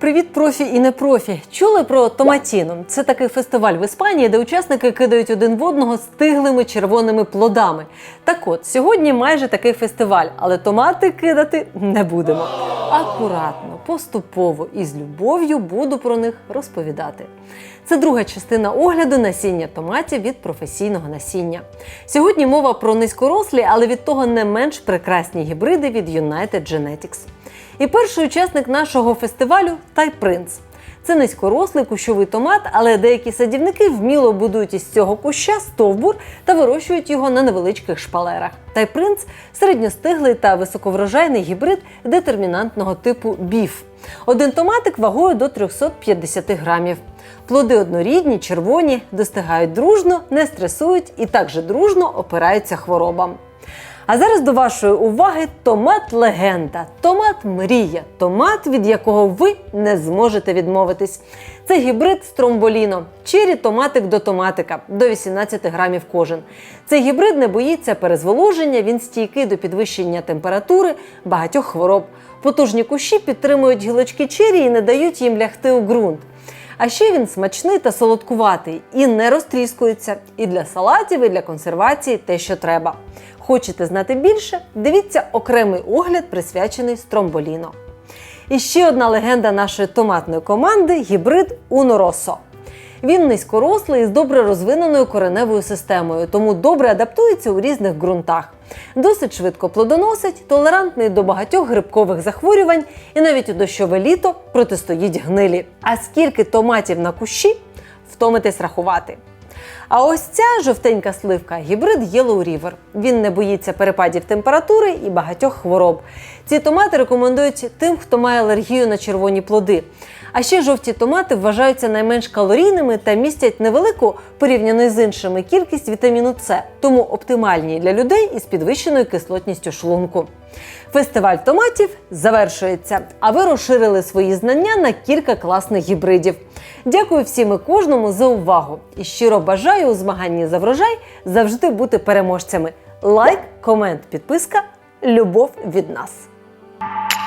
Привіт, профі і не профі. Чули про томатіну? Це такий фестиваль в Іспанії, де учасники кидають один в одного стиглими червоними плодами. Так от, сьогодні майже такий фестиваль, але томати кидати не будемо. Акуратно, поступово і з любов'ю буду про них розповідати. Це друга частина огляду насіння томатів від професійного насіння. Сьогодні мова про низькорослі, але від того не менш прекрасні гібриди від United Genetics. І перший учасник нашого фестивалю Тай Принц. Це низькорослий кущовий томат, але деякі садівники вміло будують із цього куща стовбур та вирощують його на невеличких шпалерах. Тай Принц середньостиглий та високоврожайний гібрид детермінантного типу біф. Один томатик вагою до 350 грамів. Плоди однорідні, червоні, достигають дружно, не стресують і так же дружно опираються хворобам. А зараз до вашої уваги томат легенда, томат мрія, томат, від якого ви не зможете відмовитись. Це гібрид з тромболіно, чирі томатик до томатика до 18 грамів кожен. Цей гібрид не боїться перезволоження, він стійкий до підвищення температури, багатьох хвороб. Потужні кущі підтримують гілочки чирі і не дають їм лягти у ґрунт. А ще він смачний та солодкуватий і не розтріскується. І для салатів, і для консервації те, що треба. Хочете знати більше? Дивіться окремий огляд, присвячений стромболіно. І ще одна легенда нашої томатної команди гібрид Rosso. Він низькорослий з добре розвиненою кореневою системою, тому добре адаптується у різних ґрунтах. Досить швидко плодоносить, толерантний до багатьох грибкових захворювань і навіть у дощове літо протистоїть гнилі. А скільки томатів на кущі втомитесь рахувати. А ось ця жовтенька сливка гібрид Yellow River. Він не боїться перепадів температури і багатьох хвороб. Ці томати рекомендують тим, хто має алергію на червоні плоди. А ще жовті томати вважаються найменш калорійними та містять невелику порівняно з іншими кількість вітаміну С, тому оптимальні для людей із підвищеною кислотністю шлунку. Фестиваль томатів завершується, а ви розширили свої знання на кілька класних гібридів. Дякую всім і кожному за увагу і щиро бажаю у змаганні за врожай завжди бути переможцями. Лайк, комент, підписка, любов від нас. Bye.